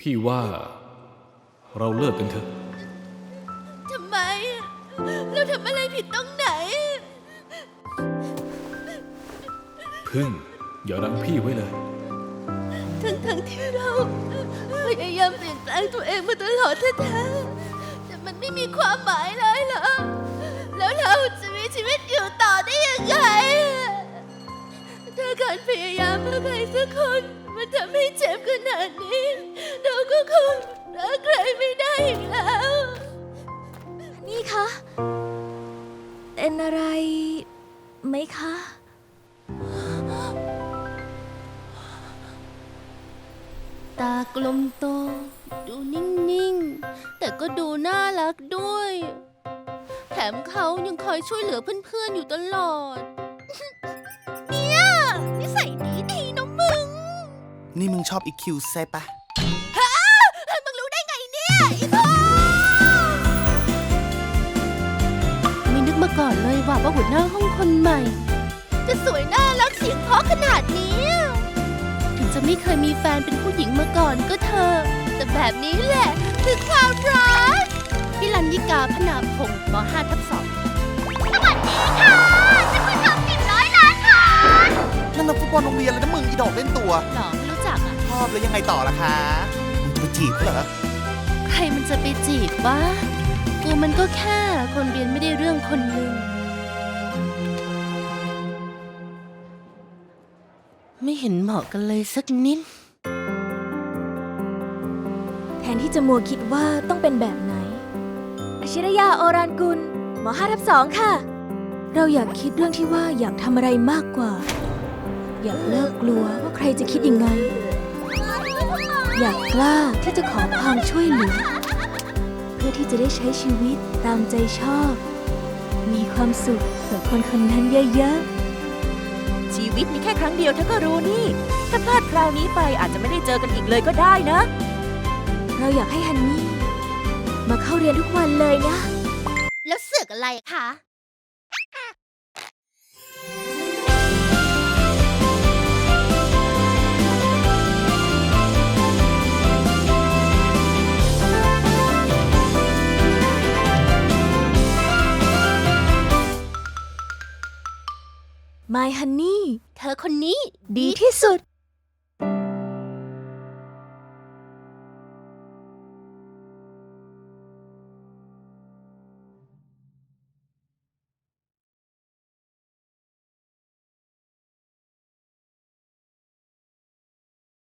พี่ว่าเราเลิกกันเถอะ ทำไม เราทำอะไรผิดตรงไหน พึ่ง อย่ารังพี่ไว้เลยทั้งทั้งๆที่เราพยายามเปลี่ยนแปลงตัวเองมาตลอดแท้ๆแต่มันไม่มีความหมายเลยเหรอ แล้วเราจะมีชีวิตอยู่ต่อได้ยังไงถ้าการพยายามเพื่อใครสักคนมันทำให้เจ็บขนาดนี้เราก็ คงรักใครไม่ได้อีกแล้ว นี่คะเป็นอะไรไหมคะ ตากลมโต ดูนิ่ง ๆ แต่ก็ดูน่ารักด้วย แถมเขายังคอยช่วยเหลือเพื่อน ๆ อยู่ตลอด เนี่ยนิสัยดีดีๆนะมึง นี่มึงชอบอีคิวใช่ปะ เนี่ยอีพ่อไม่นึกมาก่อนเลยว่าว่าหัวหน้าห้องคนใหม่ จะสวยน่ารักเสียงเพราะขนาดนี้ ถึงจะไม่เคยมีแฟนเป็นผู้หญิงมาก่อนก็เธอะแต่แบบนี้แหละคือความรักพี่ลันยิกาพนาพงศ์ม5ทับ2สวัสดีค่ะฉันเพิ่งทำสิบร้อยล้านค่ะนั่นนักฟุตบอลโรงเรียนเลยนะมึงอีดอกเล่นตัว หรอไม่รู้จักอะ ชอบแล้วยังไงต่อล่ะคะมึงจะไปจีบเขาเหรอ ใครมันจะไปจีบวะกูมันก็แค่คนเรียนไม่ได้เรื่องคนหนึ่ง ไม่เห็นเหมาะกันเลยสักนิด แทนที่จะมัวคิดว่าต้องเป็นแบบไหนอาชิรยาโอรานกุล หมอห้าทับสองค่ะ เราอยากคิดเรื่องที่ว่าอยากทำอะไรมากกว่า อยากเลิกกลัวว่าใครจะคิดยังไง อยากกล้าที่จะขอความช่วยเหลือ เพื่อที่จะได้ใช้ชีวิตตามใจชอบ มีความสุขกับคนคนนั้นเยอะๆ ชีวิตมีแค่ครั้งเดียวเธอก็รู้นี่ ถ้าพลาดคราวนี้ไปอาจจะไม่ได้เจอกันอีกเลยก็ได้นะ เราอยากให้ฮันนี่ มาเข้าเรียนทุกวันเลยนะ แล้วเสือกอะไรคะ My Honey เธอคนนี้ดีที่สุด